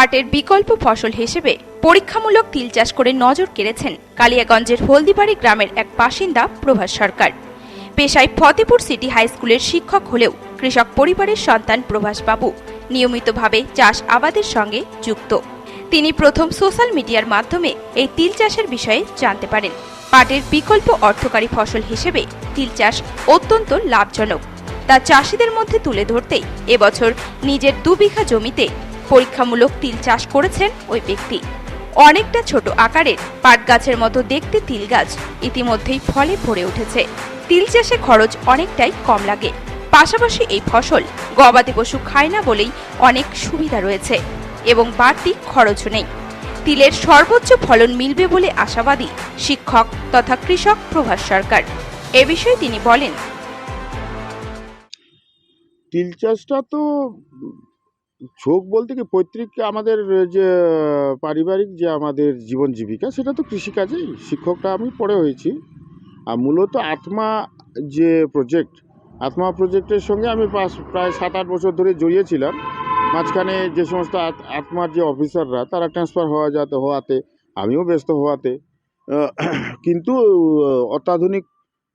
পাটের বিকল্প ফসল হিসেবে পরীক্ষামূলক তিল চাষ করে নজর কেড়েছেন কালিয়াগঞ্জের হলদিবাড়ি গ্রামের এক বাসিন্দা প্রভাস সরকার। পেশায় ফতেপুর সিটি হাই স্কুলের শিক্ষক হলেও কৃষক পরিবারের সন্তান প্রভাস বাবু নিয়মিতভাবে চাষ আবাদের সঙ্গে যুক্ত। তিনি প্রথম সোশ্যাল মিডিয়ার মাধ্যমে এই তিল চাষের বিষয়ে জানতে পারেন। পাটের বিকল্প অর্থকারী ফসল হিসেবে তিল চাষ অত্যন্ত লাভজনক। তা চাষিদের মধ্যে তুলে ধরতেই এবছর নিজের দু বিঘা জমিতে পরীক্ষামূলক তিল চাষ করেছেন ওই ব্যক্তি। অনেকটা ছোট আকারের পাট গাছের মতো দেখতে তিল গাছ ইতিমধ্যেই ফলে ভরে উঠেছে। তিল চাষে খরচ অনেকটাই কম লাগে। পাশাপাশি এই ফসল গবাদি পশু খায় না বলেই অনেক সুবিধা রয়েছে এবং বাড়তি খরচও নেই। তিলের সর্বোচ্চ ফলন মিলবে বলে আশাবাদী শিক্ষক তথা কৃষক প্রভাস সরকার। এ বিষয়ে তিনি বলেন, তিল চাষটা তো ঝোঁক বলতে কি, পৈতৃক আমাদের যে, পারিবারিক যে আমাদের জীবন জীবিকা, সেটা তো কৃষিকাজেই। শিক্ষকটা আমি পড়ে হয়েছি। আর মূলত আত্মা যে প্রজেক্ট আত্মা প্রজেক্টের সঙ্গে আমি পাঁচ- প্রায় সাত আট বছর ধরে জড়িয়েছিলাম। মাঝখানে যে সমস্ত আত্মার যে অফিসাররা, তারা ট্রান্সফার হওয়া যাতে হওয়াতে, আমিও ব্যস্ত হওয়াতে কিন্তু অত্যাধুনিক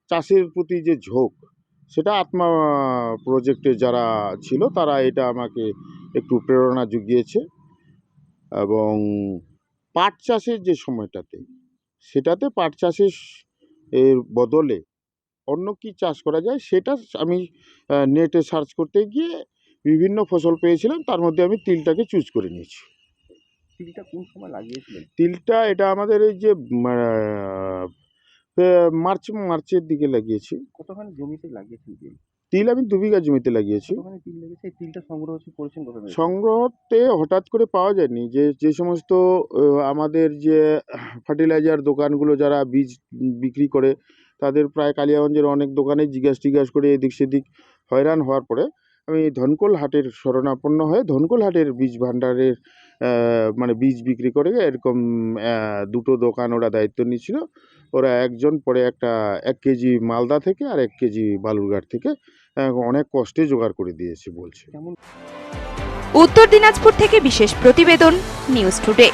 চাষের প্রতি যে ঝোঁক সেটা আত্মা প্রজেক্টে যারা ছিল তারা এটা আমাকে একটু প্রেরণা জুগিয়েছে এবং পাট চাষের যে সময়টাতে সেটাতে পাট চাষের এর বদলে অন্য কি চাষ করা যায় সেটা আমি নেটে সার্চ করতে গিয়ে বিভিন্ন ফসল পেয়েছিলাম তার মধ্যে আমি তিলটাকে চুজ করে নিয়েছি। তিলটা কোন সময় লাগিয়েছিলেন? তিলটা এটা আমাদের এই যে মার্চ মার্চের দিকে লাগিয়েছি। কতখানি জমিতে লাগিয়েছেন তিল? তিল আমি দু বিঘা জমিতে লাগিয়েছি। কতখানি তিল লেগেছে তিলটা সংগ্রহ করেছেন সংগ্রহতে হঠাৎ করে পাওয়া যায়নি। যে যে সমস্ত আমাদের যে ফার্টিলাইজার দোকানগুলো যারা বীজ বিক্রি করে তাদের প্রায় কালিয়াগঞ্জের অনেক দোকানে জিজ্ঞাসা টিজ্ঞাসা করে এদিক সেদিক হয়রান হওয়ার পরে আমি ধনকোল হাটের শরণাপন্ন হয়ে ধনকোল হাটের বীজ ভাণ্ডারের মানে বীজ বিক্রি করে এরকম দুটো দোকান ওরা দায়িত্ব নিয়েছিল। ওরা একজন পরে একটা এক কেজি মালদা থেকে আর এক কেজি বালুরঘাট থেকে অনেক কষ্টে জোগাড় করে দিয়েছে বলছে। উত্তর দিনাজপুর থেকে বিশেষ প্রতিবেদন, নিউজ টুডে।